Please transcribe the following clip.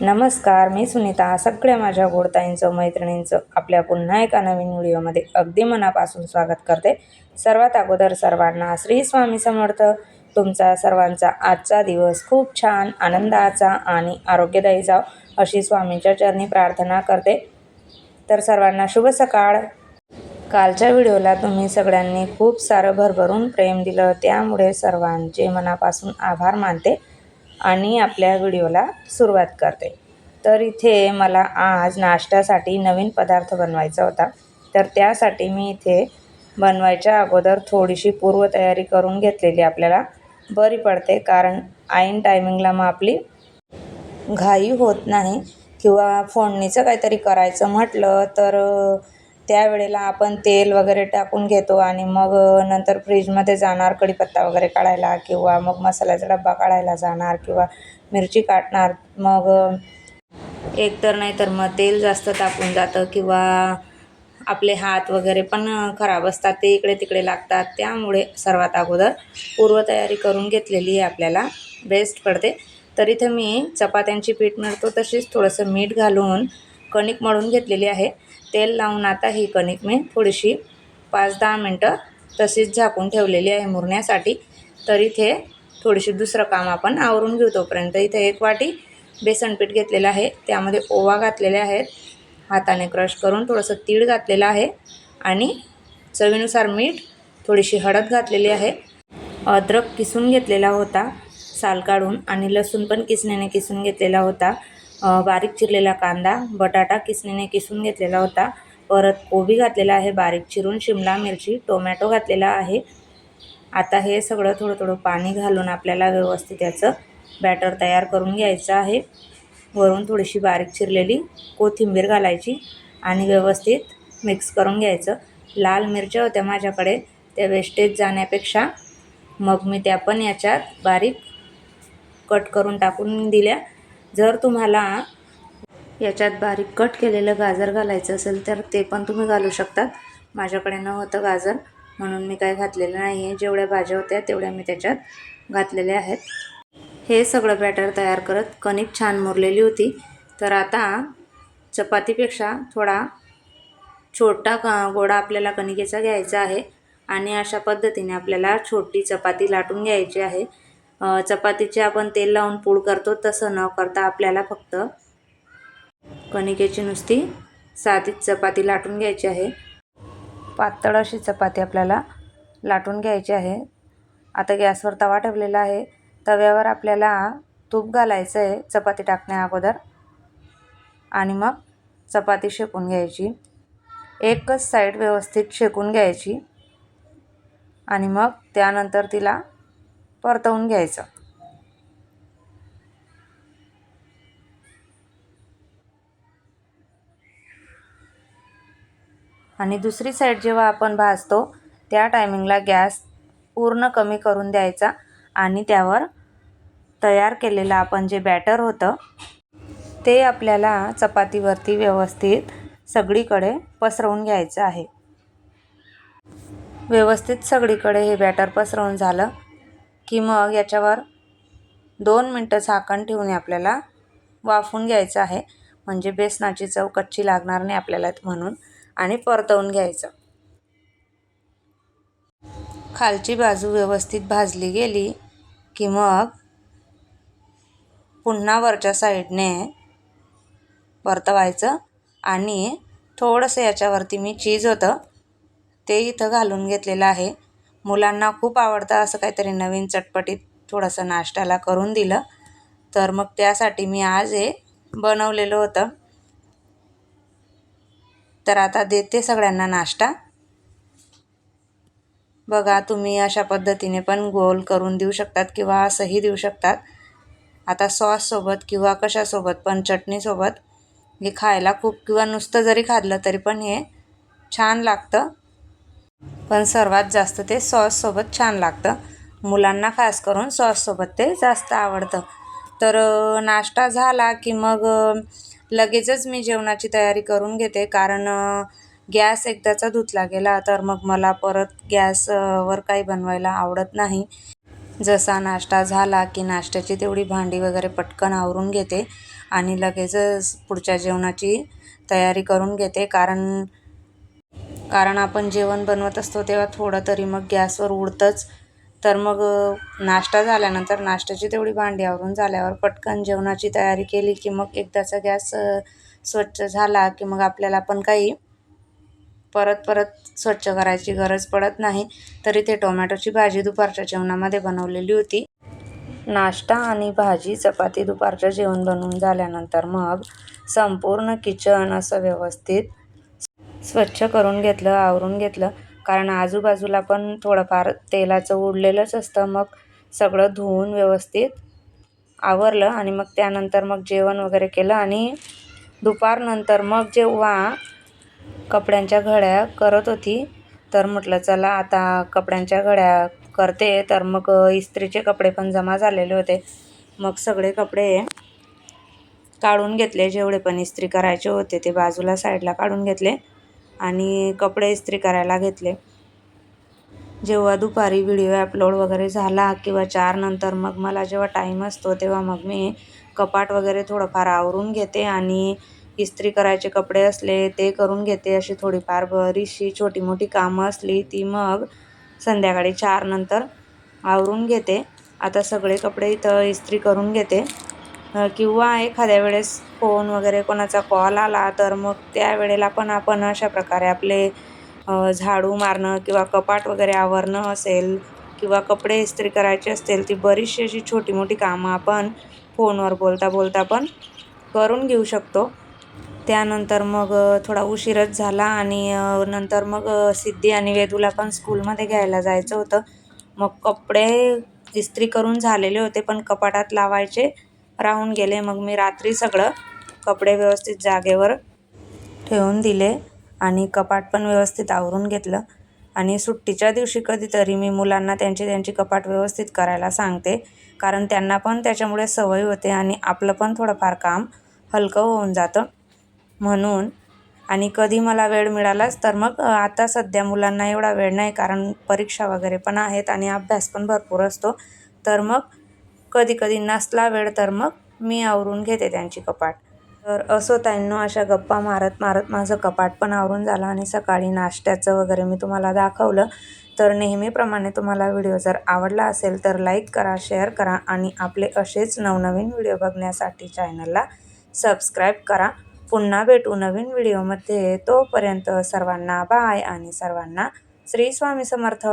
नमस्कार मी सुनीता. सगळ्या माझ्या गोडताईंचं मैत्रिणींचं आपल्या पुन्हा एका नवीन व्हिडिओमध्ये अगदी मनापासून स्वागत करते. सर्वात अगोदर सर्वांना श्री स्वामी समर्थ. तुमचा सर्वांचा आजचा दिवस खूप छान आनंदाचा आणि आरोग्यदायी जाव अशी स्वामींच्या चरणी प्रार्थना करते. तर सर्वांना शुभ सकाळ. कालच्या व्हिडिओला तुम्ही सगळ्यांनी खूप सारं भरभरून प्रेम दिलं त्यामुळे सर्वांचे मनापासून आभार मानते. आणि आपल्या व्हिडिओला सुरुवात करते. तर इथे मला आज नाश्त्यासाठी नवीन पदार्थ बनवायचा होता. तर त्यासाठी मी इथे बनवायच्या अगोदर थोडीशी पूर्वतयारी करून घेतलेली आपल्याला. बरी पडते कारण ऐन टायमिंगला मग आपली घाई होत नाही किंवा फोडणीचं काहीतरी करायचं म्हटलं तर त्यावेळेला आपण तेल वगैरे टाकून घेतो आणि मग नंतर फ्रीजमध्ये जाणार कढीपत्ता वगैरे काढायला किंवा मग मसाल्याचा डब्बा काढायला जाणार किंवा मिरची काटणार. मग एकतर नाही तर मग तेल जास्त तापून जातं किंवा आपले हात वगैरे पण खराब असतात ते इकडे तिकडे लागतात. त्यामुळे सर्वात अगोदर पूर्वतयारी करून घेतलेली आहे आपल्याला. बेस्ट पडते. तर इथं मी चपात्यांची पीठ मिळतो तशीच थोडंसं मीठ घालून कणिक मळून घेतलेली आहे. तेल लावून आता ही कणिक मी थोडीशी पाच दहा मिनटं तशीच झाकून ठेवलेली आहे मुरण्यासाठी. तर इथे थोडीशी दुसरं काम आपण आवरून घेऊ तोपर्यंत. इथे एक वाटी बेसनपीठ घेतलेलं आहे. त्यामध्ये ओवा घातलेले आहेत. हाताने क्रश करून थोडंसं तीळ घातलेलं आहे. आणि चवीनुसार मीठ थोडीशी हळद घातलेली आहे. अद्रक किसून घेतलेला होता. साल काढून आणि लसूण पण किसणीने किसून घेतलेला होता. बारीक चिरलेला कांदा बटाटा किसणीने किसून घेतलेला होता. परत कोबी घातलेला आहे बारीक चिरून शिमला मिरची टोमॅटो घातलेला आहे. आता हे सगळं थोडं थोडं पाणी घालून आपल्याला व्यवस्थित याचं बॅटर तयार करून घ्यायचं आहे. वरून थोडीशी बारीक चिरलेली कोथिंबीर घालायची आणि व्यवस्थित मिक्स करून घ्यायचं. लाल मिरच्या होत्या माझ्याकडे त्या वेस्टेज जाण्यापेक्षा मग मी त्या पण याच्यात बारीक कट करून टाकून दिल्या. जर तुम्हाला याच्यात बारीक कट केलेलं गाजर घालायचं असेल तर ते पण तुम्ही घालू शकतात. माझ्याकडे नव्हतं गाजर म्हणून मी काय घातलेलं नाही आहे जेवढ्या भाज्या होत्या तेवढ्या मी त्याच्यात घातलेल्या आहेत. हे सगळं बॅटर तयार करत कणिक छान मुरलेली होती. तर आता चपातीपेक्षा थोडा छोटा गोडा आपल्याला कणिकेचा घ्यायचा आहे आणि अशा पद्धतीने आपल्याला छोटी चपाती लाटून घ्यायची आहे. चपातीचे आपण तेल लावून पूड करतो तसं न करता आपल्याला फक्त कणिकेची नुसती साधीच चपाती लाटून घ्यायची आहे. पातळ अशी चपाती आपल्याला लाटून घ्यायची आहे. आता गॅसवर तवा ठेवलेला आहे. तव्यावर आपल्याला तूप घालायचं आहे चपाती टाकण्या अगोदर. आणि मग चपाती शेकून घ्यायची. एकच साईड व्यवस्थित शेकून घ्यायची. आणि मग त्यानंतर तिला परतवून घ्यायचं. आणि दुसरी साईड जेव्हा आपण भाजतो त्या टायमिंगला गॅस पूर्ण कमी करून द्यायचा आणि त्यावर तयार केलेलं आपण जे बॅटर होतं ते आपल्याला चपातीवरती व्यवस्थित सगळीकडे पसरवून घ्यायचं आहे. व्यवस्थित सगळीकडे हे बॅटर पसरवून झालं. की मग याच्यावर दोन मिनटं झाकण ठेवून आपल्याला वाफवून घ्यायचं आहे. म्हणजे बेसनाची चव कच्ची लागणार नाही आपल्याला म्हणून. आणि परतवून घ्यायचं. खालची बाजू व्यवस्थित भाजली गेली की मग पुन्हा वरच्या साईडने परतवायचं. आणि थोडंसं याच्यावरती मी चीज होतं ते इथं घालून घेतलेलं आहे. मुलांना खूप आवडतं असं काहीतरी नवीन चटपटीत थोडंसं नाश्त्याला करून दिलं. तर मग त्यासाठी मी आज हे बनवलेलं होतं. तर आता देते सगळ्यांना नाश्ता. बघा तुम्ही अशा पद्धतीने पण गोल करून देऊ शकतात किंवा असंही देऊ शकतात. आता सॉससोबत किंवा कशासोबत पण चटणीसोबत हे खायला खूप किंवा नुसतं जरी खाल्लं तरी पण हे छान लागतं. पण सर्वात जास्त ते सॉससोबत छान लागतं. मुलांना खास करून सॉससोबत ते जास्त आवडतं. तर नाश्ता झाला की मग लगेचच मी जेवणाची तयारी करून घेते. कारण गॅस एकदाचा धुतला गेला तर मग मला परत गॅसवर काही बनवायला आवडत नाही. जसा नाश्ता झाला की नाश्त्याची तेवढी भांडी वगैरे पटकन आवरून घेते आणि लगेचच पुढच्या जेवणाची तयारी करून घेते. कारण कारण आपण जेवण बनवत असतो तेव्हा थोडं तरी मग गॅसवर उडतंच. तर मग नाश्ता झाल्यानंतर नाश्त्याची तेवढी भांडी आवरून झाल्यावर पटकन जेवणाची तयारी केली की मग एकदाचा गॅस स्वच्छ झाला की मग आपल्याला पण काही परत परत स्वच्छ करायची गरज पडत नाही. तरी ते टोमॅटोची भाजी दुपारच्या जेवणामध्ये बनवलेली होती. नाश्ता आणि भाजी चपाती दुपारचं जेवण बनवून झाल्यानंतर मग संपूर्ण किचन असं व्यवस्थित स्वच्छ करून घेतलं आवरून घेतलं. कारण आजूबाजूला पण थोडंफार तेलाचं उडलेलंच असतं. मग सगळं धुवून व्यवस्थित आवरलं आणि मग त्यानंतर मग जेवण वगैरे केलं. आणि दुपारनंतर मग जेव्हा कपड्यांच्या घड्या करत होती तर म्हटलं चला आता कपड्यांच्या घड्या करते. तर मग इस्त्रीचे कपडे पण जमा झालेले होते. मग सगळे कपडे काढून घेतले. जेवढे पण इस्त्री करायचे होते ते बाजूला साईडला काढून घेतले. आणि कपडे इस्त्री करायला घेतले. जेव्हा दुपारी व्हिडिओ अपलोड वगैरे झाला किंवा चार नंतर मग मला जेव्हा टाईम असतो तेव्हा मग मी कपाट वगैरे थोडंफार आवरून घेते आणि इस्त्री करायचे कपडे असले ते करून घेते. अशी थोडीफार बरीचशी छोटी मोठी कामं असली ती मग संध्याकाळी चार नंतर आवरून घेते. आता सगळे कपडे इथं इस्त्री करून घेते. किंवा एखाद्या वेळेस फोन वगैरे कोणाचा कॉल आला तर मग त्यावेळेला पण आपण अशा प्रकारे आपले झाडू मारणं किंवा कपाट वगैरे आवरणं असेल किंवा कपडे इस्त्री करायचे असतील ती बरीचशी अशी छोटी मोठी कामं आपण फोनवर बोलता बोलता पण करून घेऊ शकतो. त्यानंतर मग थोडा उशीरच झाला आणि नंतर मग सिद्धी आणि वेदूला पण स्कूलमध्ये घ्यायला जायचं होतं. मग कपडे इस्त्री करून झालेले होते पण कपाटात लावायचे. राहून गेले. मग मी रात्री सगळं कपडे व्यवस्थित जागेवर ठेवून दिले आणि कपाट पण व्यवस्थित आवरून घेतलं. आणि सुट्टीच्या दिवशी कधीतरी मी मुलांना त्यांची त्यांची कपाट व्यवस्थित करायला सांगते. कारण त्यांना पण त्याच्यामुळे सवय होते आणि आपलं पण थोडंफार काम हलकं होऊन जातं म्हणून. आणि कधी मला वेळ मिळालाच तर मग आता सध्या मुलांना एवढा वेळ नाही कारण परीक्षा वगैरे पण आहेत आणि अभ्यास पण भरपूर असतो. तर मग कधी कधी नसला वेळ तर मग मी आवरून घेते त्यांची कपाट. तर असो त्यांना अशा गप्पा मारत मारत माझं कपाट पण आवरून झालं आणि सकाळी नाश्त्याचं वगैरे मी तुम्हाला दाखवलं. तर नेहमीप्रमाणे तुम्हाला व्हिडिओ जर आवडला असेल तर लाईक करा शेअर करा आणि आपले असेच नवनवीन व्हिडिओ बघण्यासाठी चॅनलला सबस्क्राईब करा. पुन्हा भेटू नवीन व्हिडिओमध्ये. तोपर्यंत सर्वांना बाय आणि सर्वांना श्री स्वामी समर्थ.